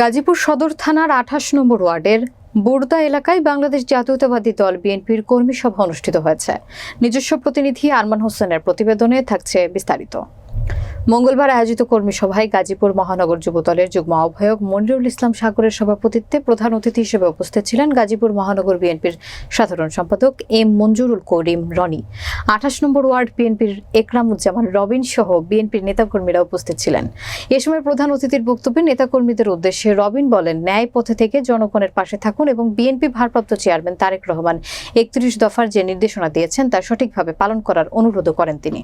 গাজীপুর সদর থানার আঠাশ নম্বর ওয়ার্ডের বোরদা এলাকায় বাংলাদেশ জাতীয়তাবাদী দল বিএনপির কর্মী সভা অনুষ্ঠিত হয়েছে। নিজস্ব প্রতিনিধি আরমান হোসেনের প্রতিবেদনে থাকছে বিস্তারিত। মঙ্গলবার আয়োজিত কর্মী সভায় গাজীপুর মহানগর যুবদলের যুগ্ম আহ্বায়ক মনিরুল ইসলাম সাগরের সভাপতিত্বে প্রধান অতিথি হিসেবে উপস্থিত ছিলেন গাজীপুর মহানগর বিএনপির সাধারণ সম্পাদক এম মঞ্জুরুল করিম রনি। আঠাশ নম্বর ওয়ার্ড বিএনপির একরামুজ্জামান রবিন সহ বিএনপির নেতাকর্মীরা উপস্থিত ছিলেন। এ সময় প্রধান অতিথির বক্তব্যে নেতাকর্মীদের উদ্দেশ্যে রবিন বলেন, ন্যায় পথে থেকে জনগণের পাশে থাকুন এবং বিএনপি ভারপ্রাপ্ত চেয়ারম্যান তারেক রহমান একত্রিশ দফার যে নির্দেশনা দিয়েছেন তা সঠিকভাবে পালন করার অনুরোধ করেন তিনি।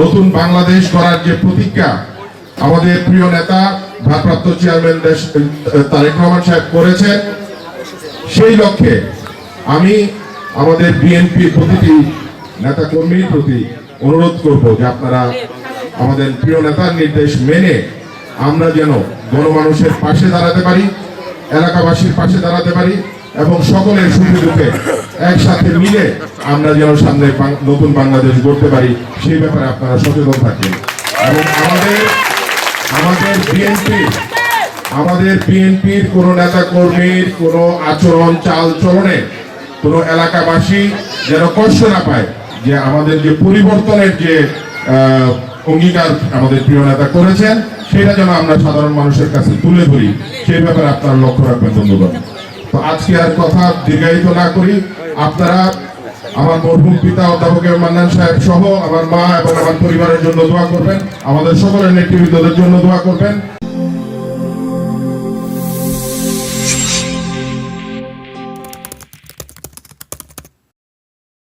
নতুন বাংলাদেশ করার যে প্রতিজ্ঞা আমাদের প্রিয় নেতা, ভারপ্রাপ্ত চেয়ারম্যান তারেক রহমান সাহেব করেছেন সেই লক্ষ্যে আমি আমাদের বিএনপির প্রতিটি নেতা কর্মীর প্রতি অনুরোধ করব যে আপনারা আমাদের প্রিয় নেতার নির্দেশ মেনে আমরা যেন গণমানুষের পাশে দাঁড়াতে পারি, এলাকাবাসীর পাশে দাঁড়াতে পারি এবং সকলের সুখে দুঃখে একসাথে মিলে আমরা যেন সামনে নতুন বাংলাদেশ গড়তে পারি, সেই ব্যাপারে আপনারা সচেতন থাকবেন। এবং আমাদের আমাদের বিএনপি আমাদের বিএনপির কোন নেতা কর্মীর কোন আচরণ চাল চলনে কোন এলাকাবাসী যেন কষ্ট না পায় যে আমাদের যে পরিবর্তনের যে অঙ্গীকার আমাদের প্রিয় নেতা করেছেন, সেটা যেন আমরা সাধারণ মানুষের কাছে তুলে ধরি, সেই ব্যাপারে আপনারা লক্ষ্য রাখবেন বন্ধুগণ তো আজকে আর কথা দীর্ঘায়িত না করি, আপনারা আমার মরহুম পিতা অধ্যাপক মান্নান সাহেব সহ আমার মা এবং আমার পরিবারের জন্য দোয়া করবেন। আমাদের সকলের নেতৃবৃন্দদের জন্য দোয়া করবেন।